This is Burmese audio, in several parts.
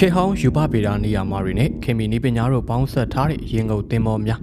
ခေဟောင်းယူပပေတာနေရာမှာတွေနဲ့ခင်မီနီးပညာတို့ပေါင်းဆက်ထားတဲ့ရင်ငုတ်သင်္ဘောများ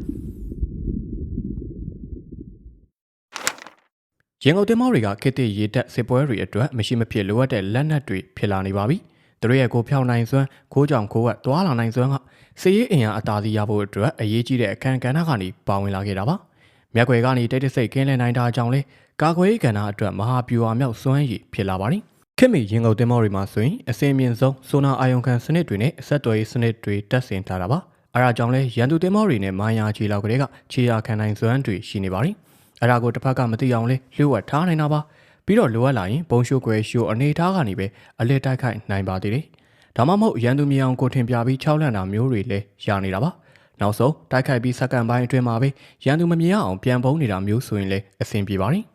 ရင်ငုတ်သင်္ဘောတွေကခေတ်သစ်ရေတက်စစ်ပွဲတွေအတွက်မရှိမဖြစ်လိုအပ်တဲ့လက်နက်တွေဖြစ်လာနေပါပြီ။သူတို့ရဲ့ကိုဖြောင်းနိုင်စွမ်းခိုးကြောင်ခိုးဝက်သွားလာနိုင်စွမ်းကစည်ရေးအင်အားအသာစီးရဖို့အတွက်အရေးကြီးတဲ့အခန်းကဏ္ဍကနေပါဝင်လာခဲ့တာပါ။မြက်ွယ်ကနေတိတ်တဆိတ်ကင်းလဲနိုင်တာကြောင့်လေကာကွယ်ရေးကဏ္ဍအတွက်မဟာဗျူဟာမြောက်စွမ်းရည်ဖြစ်လာပါတယ်။ ခင်မီရင်ငုတ်သင်္ဘောတွေမှာဆိုရင်အစင်မြင့်ဆုံးဆိုနာအာယုံခံစနစ်တွေနဲ့အဆက်အသွယ်ရေးစနစ်တွေတက်ဆင်ထားတာပါ။အဲဒါကြောင့်လဲရန်သူသင်္ဘောတွေနဲ့မိုင်းယာချီလောက်ကလေးကခြေရာခံနိုင်စွမ်းတွေရှိနေပါတယ်။အဲဒါကိုတစ်ဖက်ကမသိအောင်လဲလျှို့ဝှက်ထားနိုင်တာပါ။ပြီးတော့လိုအပ်လာရင်ဘုံရှိုးကွယ်ရှိုးအနေထားကနေပဲအလစ်တိုက်ခိုက်နိုင်ပါသေးတယ်။ဒါမှမဟုတ်ရန်သူမြေအောင်ကိုထင်ပြပြီး၆လန့်တာမျိုးတွေလည်းရနေတာပါ။နောက်ဆုံးတိုက်ခိုက်ပြီးစက္ကန့်ပိုင်းအတွင်းမှာပဲရန်သူမမြင်အောင်ပြန်ပုံးနေတာမျိုးဆိုရင်လည်းအဆင်ပြေပါတယ်။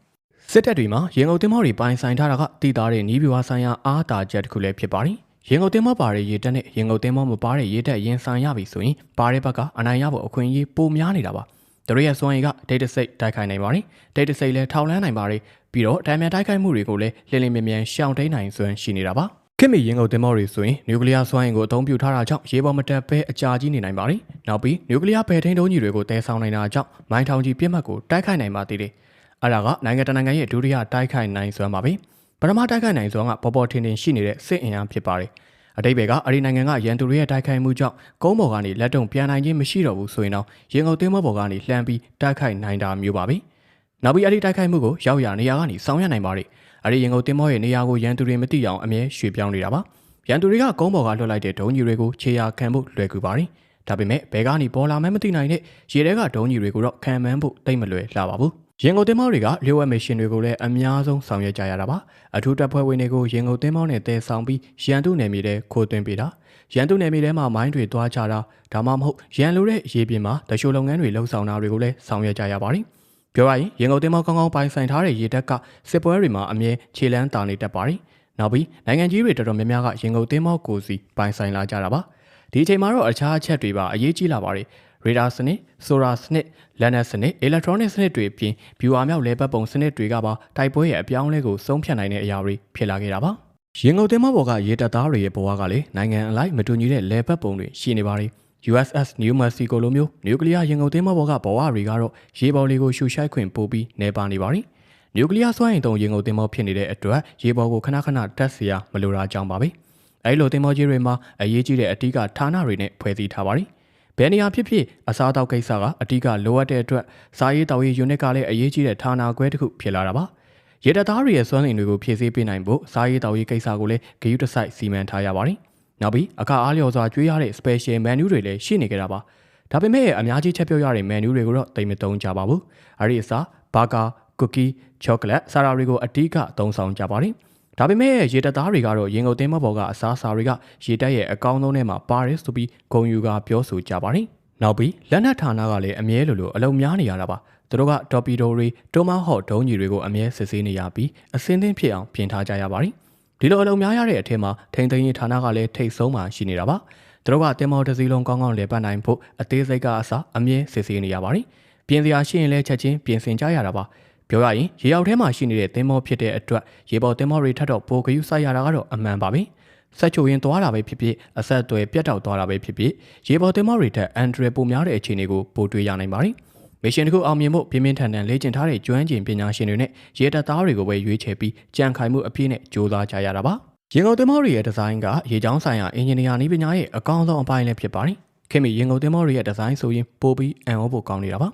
စစ်တပ်တွေမှာရင်ကုန်တင်မောတွေပိုင်ဆိုင်ထားတာကတည်သားတဲ့နီးပြွားဆိုင်ရာအားတာချက်တစ်ခုလည်းဖြစ်ပါတယ်။ရင်ကုန်တင်မောပါတဲ့ရေတက်နဲ့ရင်ကုန်တင်မောမပါတဲ့ရေတက်ရင်ဆိုင်ရပြီဆိုရင်ပါတဲ့ဘက်ကအနိုင်ရဖို့အခွင့်အရေးပိုများနေတာပါ။တို့ရဲ့စွမ်းရည်က data set တိုက်ခိုက်နိုင်ပါတယ်။ data set လည်းထောက်လန်းနိုင်ပါတယ်။ပြီးတော့တိုင်မြန်တိုက်ခိုက်မှုတွေကိုလည်းလင်းလင်းမြန်မြန်ရှောင်တိန်နိုင်စွမ်းရှိနေတာပါ။ခင်မီရင်ကုန်တင်မောတွေဆိုရင်နျူကလ িয়ার စွမ်းအင်ကိုအသုံးပြုထားတာကြောင့်ရေပေါ်မတက်ဘဲအကြာကြီးနေနိုင်ပါတယ်။နောက်ပြီးနျူကလ িয়ার ဖယ်ထိန်တုံးကြီးတွေကိုတည်ဆောင်နိုင်တာကြောင့်မိုင်းထောင်ကြီးပြစ်မှတ်ကိုတိုက်ခိုက်နိုင်ပါသေးတယ်။ အဲ့ဒါကနိုင်ငံတကာနိုင်ငံရဲ့ဒုတိယတိုက်ခိုက်နိုင်စွမ်းပါပဲ။ပထမတိုက်ခိုက်နိုင်စွမ်းကပေါ်ပေါ်ထင်ထင်ရှိနေတဲ့စစ်အင်အားဖြစ်ပါတယ်။အတိတ်ဘက်ကအဲ့ဒီနိုင်ငံကရန်သူတွေရဲ့တိုက်ခိုက်မှုကြောင့်ကုန်းပေါ်ကနေလက်တုံပြန်နိုင်ခြင်းမရှိတော့ဘူးဆိုရင်တော့ရင်ကုန်သင်းမောပေါ်ကနေလှမ်းပြီးတိုက်ခိုက်နိုင်တာမျိုးပါပဲ။နောက်ပြီးအဲ့ဒီတိုက်ခိုက်မှုကိုရောက်ရနေရာကနေဆောင်ရွက်နိုင်ပါတယ်။အဲ့ဒီရင်ကုန်သင်းမောရဲ့နေရာကိုရန်သူတွေမသိအောင်အမြဲရွှေ့ပြောင်းနေတာပါ။ရန်သူတွေကကုန်းပေါ်ကလွှတ်လိုက်တဲ့ဒုံးကြီးတွေကိုခြေရာခံဖို့လွယ်ကူပါတယ်။ဒါပေမဲ့ဘဲကနေပေါ်လာမှမသိနိုင်တဲ့ရေထဲကဒုံးကြီးတွေကိုတော့ခံမှန်းဖို့တိတ်မလွယ်လှပါဘူး။ ရင်ကုန်သင်းမောတွေကလျှို့ဝှက်မရှင်တွေကိုလည်းအများဆုံးဆောင်ရွက်ကြရတာပါအထူးတပ်ဖွဲ့ဝင်တွေကိုရင်ကုန်သင်းမောနဲ့တည်ဆောင်ပြီးရန်သူနယ်မြေထဲခိုးသွင်းပေးတာရန်သူနယ်မြေထဲမှာမိုင်းတွေတွားချတာဒါမှမဟုတ်ရန်လိုတဲ့ရေပြင်မှာတရှိုးလုပ်ငန်းတွေလှုပ်ဆောင်တာတွေကိုလည်းဆောင်ရွက်ကြရပါတယ်ပြောရရင်ရင်ကုန်သင်းမောကောင်းကောင်းပိုင်ဆိုင်ထားတဲ့ရေတပ်ကစစ်ပွဲတွေမှာအမြဲခြေလန်းတာနေတတ်ပါတယ်နောက်ပြီးနိုင်ငံကြီးတွေတော်တော်များများကရင်ကုန်သင်းမောကိုစီပိုင်ဆိုင်လာကြတာပါဒီအချိန်မှာတော့အခြားအချက်တွေပါအရေးကြီးလာပါတယ် ရေဒါစနစ်ဆိုရာစနစ်လက်နက်စနစ်အီလက်ထရောနစ်စနစ်တွေအပြင်ဗျူဟာမြောက်လဲပတ်ပုံစနစ်တွေကပါတိုက်ပွဲရဲ့အပြောင်းအလဲကိုဆုံးဖြတ်နိုင်တဲ့အရာတွေဖြစ်လာခဲ့တာပါရင်ကုန်တင်မပေါ်ကရေတပ်သားတွေရဲ့ဘဝကလည်းနိုင်ငံအလိုက်မတူညီတဲ့လဲပတ်ပုံတွေရှိနေပါတယ် USS New Mexico လိုမျိုးနျူကလ িয়ার ရင်ကုန်တင်မပေါ်ကဘဝတွေကတော့ရေပေါ်လေးကိုရှူရှိုက်ခွင့်ပို့ပြီးနေပါနေပါတယ်နျူကလ িয়ার စွမ်းအင်တုံရင်ကုန်တင်မောဖြစ်နေတဲ့အတွက်ရေပေါ်ကိုခဏခဏတက်စရာမလိုတာကြောင့်ပါပဲ။အဲလိုတင်မောကြီးတွေမှာအရေးကြီးတဲ့အထူးကဌာနတွေနဲ့ဖွဲ့စည်းထားပါတယ်။ ဘယ်နေရာဖြစ်ဖြစ်အစားအသောက်ကိစ္စကအဓိကလိုအပ်တဲ့အတွက်စားရေးတောက်ရေးယူနစ်ကလည်းအရေးကြီးတဲ့ဌာနခွဲတစ်ခုဖြစ်လာတာပါရေတသားတွေရဲ့စွမ်းအင်တွေကိုဖြည့်ဆည်းပေးနိုင်ဖို့စားရေးတောက်ရေးကိစ္စကိုလည်းဂရုတစိုက်စီမံထားရပါတယ်နောက်ပြီးအခါအားလျော်စွာကျွေးရတဲ့ special menu တွေလည်းရှိနေကြတာပါဒါပေမဲ့အများကြီးချက်ပြုတ်ရတဲ့ menu တွေကိုတော့တိတ်မသုံးကြပါဘူးအဲ့ဒီအစားဘာကာကူကီချောကလက်ဆာရာတွေကိုအဓိကသုံးဆောင်ကြပါတယ် ဒါပေမဲ့ရေတပ်သားတွေကတော့ရင်ကုန်သင်းမဘော်ကအစားအစာတွေကရေတပ်ရဲ့အကောင်းဆုံးထဲမှာပါတယ်ဆိုပြီးဂုံယူကပြောဆိုကြပါတယ်။နောက်ပြီးလက်နက်ဌာနကလည်းအမြဲလိုလိုအလုံများနေရတာပါ။သူတို့ကတော်ပီဒိုတွေတိုမာဟော့ဒုံးကြီးတွေကိုအမြဲစစ်ဆေးနေရပြီးအစင်းသင်းဖြစ်အောင်ပြင်ထားကြရပါတယ်။ဒီလိုအလုံများရတဲ့အထက်မှာထိန်သိမ်းရေးဌာနကလည်းထိတ်ဆုံးမှရှိနေတာပါ။သူတို့ကတင်မော်တစည်းလုံးကောင်းကောင်းလည်ပတ်နိုင်ဖို့အသေးစိတ်ကအစားအမြဲစစ်ဆေးနေရပါတယ်။ပြင်စရာရှိရင်လည်းချက်ချင်းပြင်ဆင်ကြရတာပါ။ ပြောရရင်ရေရောက်ထဲမှာရှိနေတဲ့သင်္ဘောဖြစ်တဲ့အတွက်ရေပေါ်သင်္ဘောတွေထပ်တော့ပိုကယူဆိုင်ရတာကတော့အမှန်ပါပဲဆက်ချိုရင်သွားတာပဲဖြစ်ဖြစ်အဆက်အသွယ်ပြတ်တောက်သွားတာပဲဖြစ်ဖြစ်ရေပေါ်သင်္ဘောတွေထက်အန်ဒရယ်ပိုများတဲ့အခြေအနေကိုပိုတွေ့ရနိုင်ပါတယ်မရှင်တခုအောင်မြင်မှုပြင်းပြင်းထန်ထန်လေ့ကျင့်ထားတဲ့ကျွမ်းကျင်ပညာရှင်တွေနဲ့ရေတပ်သားတွေကိုပဲရွေးချယ်ပြီးကြံခိုင်မှုအပြည့်နဲ့ကြိုးစားကြရတာပါရင်ကုန်သင်္ဘောတွေရဲ့ဒီဇိုင်းကရေချောင်းဆိုင်ရာအင်ဂျင်နီယာနည်းပညာရဲ့အကောင်းဆုံးအပိုင်းလည်းဖြစ်ပါတယ်ခင်ဗျရင်ကုန်သင်္ဘောတွေရဲ့ဒီဇိုင်းဆိုရင်ပိုပြီးအံ့ဩဖို့ကောင်းနေတာပါ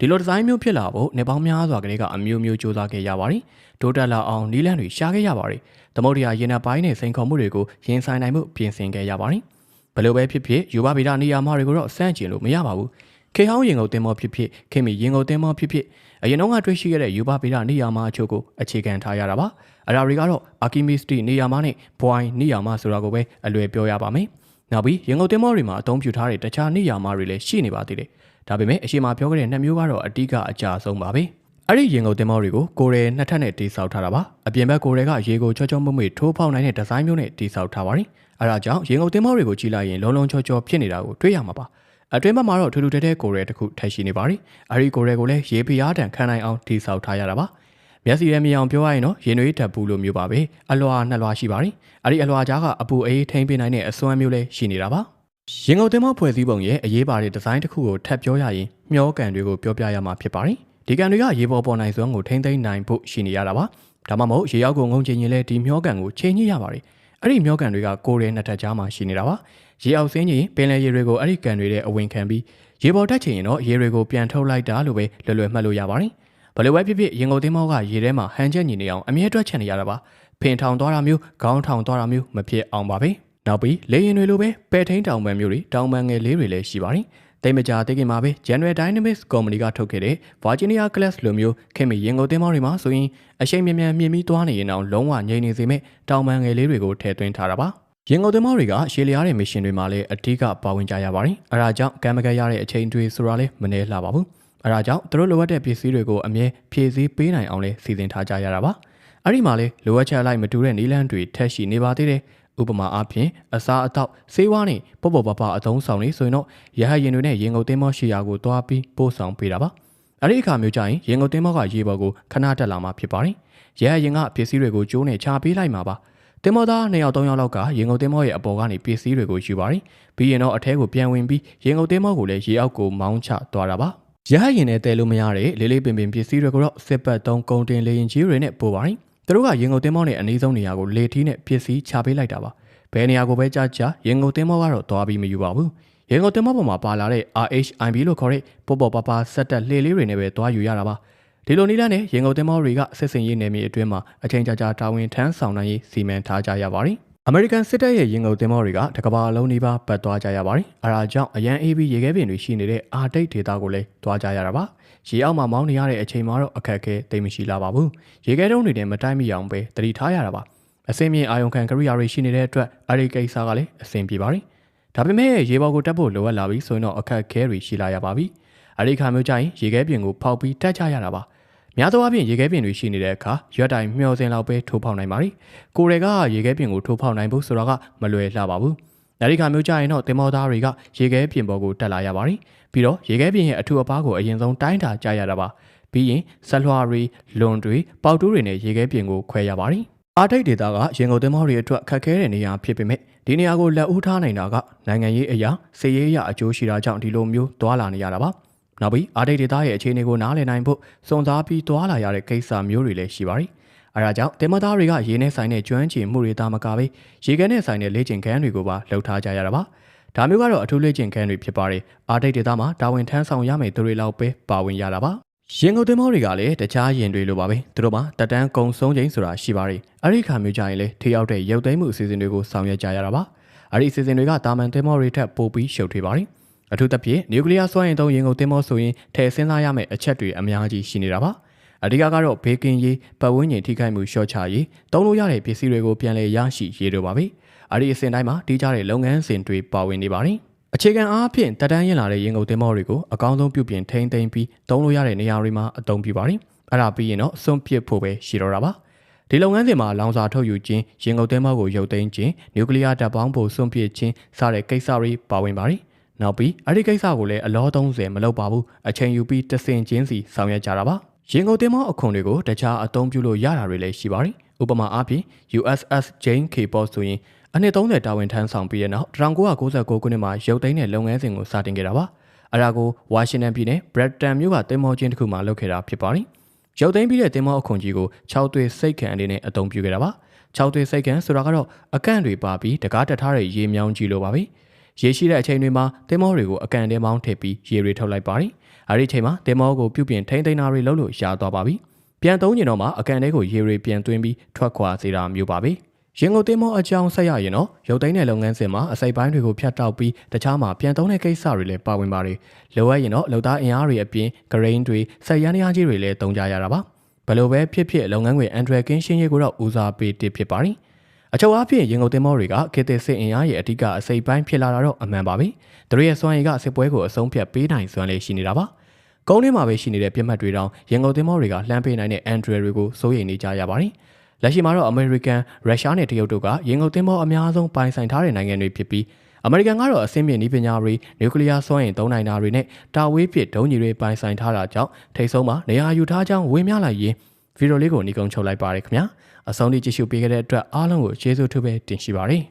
ဒီလိုဒီဇိုင်းမျိုးဖြစ်လာဖို့နေပေါင်းများစွာကလေးကအမျိုးမျိုးစူးစမ်းခဲ့ရပါတယ်။ဒိုတက်လာအောင်နီးလန့်တွေရှာခဲ့ရပါတယ်။သမုဒ္ဒရာရင်နပ်ပိုင်းနဲ့စိန်ခေါ်မှုတွေကိုရင်ဆိုင်နိုင်မှုပြင်ဆင်ခဲ့ရပါတယ်။ဘယ်လိုပဲဖြစ်ဖြစ်ယူဘဗီဒနေရာမှာတွေကိုတော့စန့်ကျင်လို့မရပါဘူး။ခေဟောင်းရင်ကုန်တင်မောဖြစ်ဖြစ်ခင်မီရင်ကုန်တင်မောဖြစ်ဖြစ်အရင်တော့ကတွေ့ရှိခဲ့တဲ့ယူဘဗီဒနေရာမှာအချို့ကိုအခြေခံထားရတာပါ။အရာတွေကတော့အာကီမစ်တီနေရာမှာနဲ့ဘွိုင်းနေရာမှာဆိုတာကိုပဲအလွယ်ပြောရပါမယ်။နောက်ပြီးရင်ကုန်တင်မောတွေမှာအသုံးပြုထားတဲ့တခြားနေရာမှာတွေလည်းရှိနေပါသေးတယ်။ ဒါပေမဲ့အရှိမပြောခဲ့တဲ့နှစ်မျိုးကတော့အတိကအကြဆုံးပါပဲအဲ့ဒီရင်ကုန်တင်မောတွေကိုကိုရဲနှစ်ထပ်နဲ့တိစောက်ထားတာပါအပြင်ဘက်ကိုရဲကရေကိုချောချောမွေ့မွေ့ထိုးဖောက်နိုင်တဲ့ဒီဇိုင်းမျိုးနဲ့တိစောက်ထားပါတယ်အဲ့ဒါကြောင့်ရင်ကုန်တင်မောတွေကိုကြည့်လိုက်ရင်လုံးလုံးချောချောဖြစ်နေတာကိုတွေ့ရမှာပါအတွင်းဘက်မှာတော့ထူးထူးတဲတဲကိုရဲတစ်ခုထပ်ရှိနေပါတယ်အဲ့ဒီကိုရဲကိုလည်းရေဖျားတံခံနိုင်အောင်တိစောက်ထားရတာပါမျက်စိရဲမြင်အောင်ပြောရရင်တော့ရင်နွေးဓာတ်ဘူးလိုမျိုးပါပဲအလွာနှစ်လွာရှိပါတယ်အဲ့ဒီအလွာကြားကအပူအေးထိမ့်ပေးနိုင်တဲ့အစွမ်းမျိုးလည်းရှိနေတာပါ ရင်ကုန်သင်းမောဖွဲ့စည်းပုံရဲ့အရေးပါတဲ့ဒီဇိုင်းတစ်ခုကိုထပ်ပြောရရင်မျောကန်တွေကိုပြောပြရမှာဖြစ်ပါတယ်ဒီကန်တွေကရေပေါ်ပေါ်နိုင်စွမ်းကိုထိမ့်သိမ့်နိုင်ဖို့ရှိနေရတာပါဒါမှမဟုတ်ရေရောက်ကိုငုံချင်ရင်လည်းဒီမျောကန်ကိုချိန်ညှိရပါတယ်အဲ့ဒီမျောကန်တွေကကိုယ်ရဲနှစ်ထပ်ကြားမှာရှိနေတာပါရေအောက်ဆင်းရင်ပင်လယ်ရေတွေကိုအဲ့ဒီကန်တွေတဲ့အဝင်ခံပြီးရေပေါ်တက်ချင်ရင်တော့ရေတွေကိုပြန်ထုတ်လိုက်တာလို့ပဲလွယ်လွယ်မှတ်လို့ရပါတယ်ဘယ်လိုပဲဖြစ်ဖြစ်ရင်ကုန်သင်းမောကရေထဲမှာဟန်ချက်ညီနေအောင်အမြဲတွက်ချင်နေရတာပါဖင်ထောင်သွားတာမျိုးခေါင်းထောင်သွားတာမျိုးမဖြစ်အောင်ပါပဲ နောက်ပြီးလေရင်တွေလိုပဲပဲထိန်တောင်ပန်မျိုးတွေတောင်ပန်ငယ်လေးတွေလည်းရှိပါတယ်တိတ်မကြသိခင်မှာပဲ General Dynamics Company ကထုတ်ခဲ့တဲ့ Virginia Class လိုမျိုးခင်မီရင်ကုန်သင်းမောတွေမှာဆိုရင်အရှိန်မြန်မြန်မြင့်ပြီးသွားနေရင်တော့လုံးဝငြိမ်နေစေမဲ့တောင်ပန်ငယ်လေးတွေကိုထည့်သွင်းထားတာပါရင်ကုန်သမောတွေကရှေလျားတဲ့မရှင်တွေမှာလည်းအထူးကပါဝင်ကြရပါတယ်။အဲဒါကြောင့်ကံမကရတဲ့အချိန်တွေဆိုတာလည်းမနှဲလှပါဘူး။အဲဒါကြောင့်သူတို့လိုအပ်တဲ့ပစ္စည်းတွေကိုအမြဲဖြည့်ဆည်းပေးနိုင်အောင်လည်းစီစဉ်ထားကြရတာပါ။အဲဒီမှာလည်းလိုအပ်ချက်လိုက်မတူတဲ့နီလန်းတွေထက်ရှိနေပါသေးတယ်။ ဥပမာအားဖြင့်အစားအသောက်ဆေးဝါးနဲ့ပေါ့ပေါ့ပပအသုံးဆောင်နေဆိုရင်တော့ရဟရင်တွေနဲ့ရင်ကုန်သင်းမောရှိရာကိုတွားပြီးပို့ဆောင်ပေးတာပါ။အဲဒီအခါမျိုးကျရင်ရင်ကုန်သင်းမောကရေပေါ်ကိုခဏတက်လာမှာဖြစ်ပါတယ်။ရဟရင်ကပစ္စည်းတွေကိုကျိုးနဲ့ချပေးလိုက်မှာပါ။တင်မောသား2ယောက်3ယောက်လောက်ကရင်ကုန်တင်မောရဲ့အပေါ်ကနေပစ္စည်းတွေကိုယူပါတယ်။ပြီးရင်တော့အထဲကိုပြန်ဝင်ပြီးရင်ကုန်တင်မောကိုလည်းရေအောက်ကိုမောင်းချသွားတာပါ။ရဟရင်နဲ့တဲလို့မရတဲ့လေးလေးပင်ပင်ပစ္စည်းတွေကိုတော့စစ်ပတ်သုံးကုန်တင်လေရင်ကြီးတွေနဲ့ပို့ပါတယ်။ သူတို့ကရင်ကုန်တင်မောနဲ့အနည်းဆုံးနေရာကိုလေထီးနဲ့ပစ္စည်းချပေးလိုက်တာပါ။ဘယ်နေရာကိုပဲကြာကြာရင်ကုန်တင်မောကတော့သွားပြီးမယူပါဘူး။ရင်ကုန်တင်မောပေါ်မှာပါလာတဲ့ RHIB လို့ခေါ်တဲ့ပေါ်ပေါ်ပါပါဆက်တက်လှေလေးတွေနဲ့ပဲသွားယူရတာပါ။ဒီလိုနည်းလမ်းနဲ့ရင်ကုန်တင်မောတွေကစစ်စင်ရေးနယ်မြေအတွင်းမှာအချိန်ကြာကြာတာဝန်ထမ်းဆောင်နိုင်ရေးစီမံထားကြရပါတယ်။အမေရိကန်စစ်တပ်ရဲ့ရင်ကုန်တင်မောတွေကတကဘာလုံးနီးပါးပတ်သွားကြရပါတယ်။အဲဒါကြောင့်အရန် AB ရေခဲပြင်တွေရှိနေတဲ့အာတိတ်ဒေတာကိုလည်းသွားကြရတာပါ။ ရေအောက်မှာမောင်းနေရတဲ့အချိန်မှာတော့အခက်အခဲသိမ့်မရှိလာပါဘူး။ရေခဲတုံးတွေနဲ့မတိုက်မိအောင်ပဲတတိထားရတာပါ။အစင်းမြင့်အာယုံခံကရိယာတွေရှိနေတဲ့အတွက်အဲဒီကိစ္စကလည်းအဆင်ပြေပါတယ်။ဒါပေမဲ့ရေပေါ်ကိုတက်ဖို့လိုအပ်လာပြီဆိုရင်တော့အခက်အခဲတွေရှိလာရပါပြီ။အဲဒီခါမျိုးကျရင်ရေခဲပြင်ကိုဖောက်ပြီးတက်ချရတာပါ။များသောအားဖြင့်ရေခဲပြင်တွေရှိနေတဲ့အခါရွက်တိုင်မျှော်စင်လောက်ပဲထိုးပေါက်နိုင်ပါ ರಿ ကိုယ်တွေကရေခဲပြင်ကိုထိုးပေါက်နိုင်ဖို့ဆိုတော့ကမလွယ်လှပါဘူး အဲဒီခါမျိုးကြရင်တော့တင်မောသားတွေကရေခဲပြင်ပေါ်ကိုတက်လာရပါ ರಿ ပြီးတော့ရေခဲပြင်ရဲ့အထူအပားကိုအရင်ဆုံးတိုင်းတာကြရတာပါပြီးရင်ဆက်လွှာတွေလွန်တွေပေါက်တူးတွေနဲ့ရေခဲပြင်ကိုခွဲရပါ ರಿ အာတိတ်ဒေတာကရင်ကုန်သင်္ဘောတွေအတွက်ခက်ခဲတဲ့နေရာဖြစ်ပေမဲ့ဒီနေရာကိုလက်ဦးထားနိုင်တာကနိုင်ငံရေးအရာစီးရေးအရာအကျိုးရှိတာကြောင့်ဒီလိုမျိုးသွာလာနေရတာပါ။နောက်ပြီးအာဒိတ်ဒေတာရဲ့အခြေအနေကိုနားလည်နိုင်ဖို့စုံစားပြီးသွားလာရတဲ့ကိစ္စမျိုးတွေလည်းရှိပါတယ်။ အဲဒါကြောင့်တင်မသားတွေကရေနဲ့ဆိုင်တဲ့ကျွမ်းကျင်မှုတွေတာမကပဲရေခဲနဲ့ဆိုင်တဲ့လေ့ကျင့်ခန်းတွေကိုပါလှုပ်ထားကြရတာပါ။ဒါမျိုးကတော့အထူးလေ့ကျင့်ခန်းတွေဖြစ်ပါတယ်။အာဒိတ်ဒေတာမှာတာဝန်ထမ်းဆောင်ရမယ့်သူတွေလောက်ပဲပါဝင်ရတာပါ။ရင်ကုန်သင်္ဘောတွေကလည်းတခြားရင်တွေလိုပါပဲသူတို့မှာတက်တန်းကုံဆုံးချိန်ဆိုတာရှိပါတယ်အဲ့ဒီခါမျိုးကြရင်လေထိရောက်တဲ့ရုပ်သိမ်းမှုအစီအစဉ်တွေကိုဆောင်ရွက်ကြရတာပါအဲ့ဒီအစီအစဉ်တွေကတာမန်သင်္ဘောတွေထက်ပိုပြီးရှုပ်ထွေးပါတယ်အထူးသဖြင့်နျူကလ িয়ার စွမ်းအင်သုံးရင်ကုန်သင်္ဘောဆိုရင်ထည့်စဉ်းစားရမယ့်အချက်တွေအများကြီးရှိနေတာပါ အဓိကကတော့ဘေးကင်းရေးပတ်ဝန်းကျင်ထိခိုက်မှုလျှော့ချရေးတုံးလို့ရတဲ့ပစ္စည်းတွေကိုပြန်လည်ရရှိရေးတို့ပါပဲအဲ့ဒီအစဉ်တိုင်းမှာတီးကြတဲ့လုပ်ငန်းစဉ်တွေပါဝင်နေပါတယ်အခြေခံအားဖြင့်တက်တန်းရင်လာတဲ့ရင်ကုန်သင်္ဘောတွေကိုအကောင်းဆုံးပြုပြင်ထိန်းသိမ်းပြီးတုံးလို့ရတဲ့နေရာတွေမှာအသုံးပြုပါတယ်အဲ့ဒါပြီးရင်တော့စွန့်ပစ်ဖို့ပဲရှိတော့တာပါဒီလုပ်ငန်းစဉ်မှာလောင်စာထုတ်ယူခြင်းရင်ကုန်သင်္ဘောကိုရုပ်သိမ်းခြင်းနျူကလ িয়ার တပ်ပေါင်းဖို့စွန့်ပစ်ခြင်းစတဲ့ကိစ္စတွေပါဝင်ပါတယ်နောက်ပြီးအဲ့ဒီကိစ္စကိုလည်းအလော30မလုပ်ပါဘူးအချိန်ယူပြီးတဆင်ချင်းစီဆောင်ရွက်ကြတာပါ ရင်ကုန်တင်မောအခွန်တွေကိုတခြားအသုံးပြုလို့ရတာတွေလည်းရှိပါတယ်ဥပမာအားဖြင့် USS Jane K. Post ဆိုရင်အနှစ်30တာဝန်ထမ်းဆောင်ပြီးတဲ့နောက်1999ခုနှစ်မှာရုပ်သိမ်းတဲ့လုပ်ငန်းစဉ်ကိုစတင်ခဲ့တာပါအရာကိုဝါရှင်တန်ပြည်နယ်ဘရက်တန်မြို့ကတင်မောချင်းတစ်ခုမှာလုပ်ခဲ့တာဖြစ်ပါတယ်ရုပ်သိမ်းပြီးတဲ့တင်မောအခွန်ကြီးကို6သွေးစိတ်ခံအနေနဲ့အသုံးပြုခဲ့တာပါ6သွေးစိတ်ခံဆိုတာကတော့အကန့်တွေပါပြီးတကားတက်ထားတဲ့ရေမြောင်းကြီးလိုပါပဲ။ ရေရှိတဲ့အချိန်တွေမှာတင်မောတွေကိုအကန်တဲမောင်းထည့်ပြီးရေတွေထုတ်လိုက်ပါတယ်။အဲဒီအချိန်မှာတင်မောကိုပြုတ်ပြင်ထိန်းသိမ်းတာတွေလုပ်လို့ရသွားပါပြီ။ပြန်သုံးကျင်တော့မှအကန်တဲကိုရေတွေပြန်သွင်းပြီးထွက်ခွာစေတာမျိုးပါပဲ။ရင်ကုန်တင်မောအကြောင်းဆက်ရရင်တော့ရုပ်သိမ်းတဲ့လုပ်ငန်းစဉ်မှာအစိပ်ပိုင်းတွေကိုဖြတ်တောက်ပြီးတခြားမှာပြန်သုံးတဲ့ကိစ္စတွေလည်းပါဝင်ပါတယ်။လိုအပ်ရင်တော့လုံသားအင်အားတွေအပြင်ဂရိန်းတွေဆက်ရန်ရားကြီးတွေလည်းတုံးကြရတာပါ။ဘလို့ပဲဖြစ်ဖြစ်လုပ်ငန်းခွင်အန်ဒရကင်းရှင်းရေးကိုတော့ဦးစားပေးတစ်ဖြစ်ပါတယ်။ အချုပ်အားဖြင့်ရင်ကုန်တင်မောတွေကခေတ်သစ်စစ်အင်အားရဲ့အဓိကအစိပ်ပိုင်းဖြစ်လာတာတော့အမှန်ပါပဲ။သူတို့ရဲ့စွမ်းရည်ကစစ်ပွဲကိုအဆုံးဖြတ်ပေးနိုင်စွမ်းလေးရှိနေတာပါ။ကုန်းထဲမှာပဲရှိနေတဲ့ပြစ်မှတ်တွေတောင်ရင်ကုန်တင်မောတွေကလှမ်းပေးနိုင်တဲ့အန်ဒရီတွေကိုစိုးရိမ်နေကြရပါတယ်။လက်ရှိမှာတော့အမေရိကန်၊ရုရှားနဲ့တရုတ်တို့ကရင်ကုန်တင်မောအများဆုံးပိုင်ဆိုင်ထားတဲ့နိုင်ငံတွေဖြစ်ပြီးအမေရိကန်ကတော့အဆင့်မြင့်နည်းပညာတွေနျူကလ িয়ার စွမ်းအင်သုံးနိုင်တာတွေနဲ့တာဝေးပစ်ဒုံးကြီးတွေပိုင်ဆိုင်ထားတာကြောင့်ထိတ်ဆုံးမှာနေရာယူထားကြောင်းဝေမျှလိုက်ရင် ဗီဒီယိုလေးကိုညီကုန်းချုပ်လိုက်ပါရခင်ဗျာအဆုံးထိကြည့်ရှုပေးခဲ့တဲ့အတွက်အားလုံးကိုကျေးဇူးထူးပဲတင်ရှိပါတယ်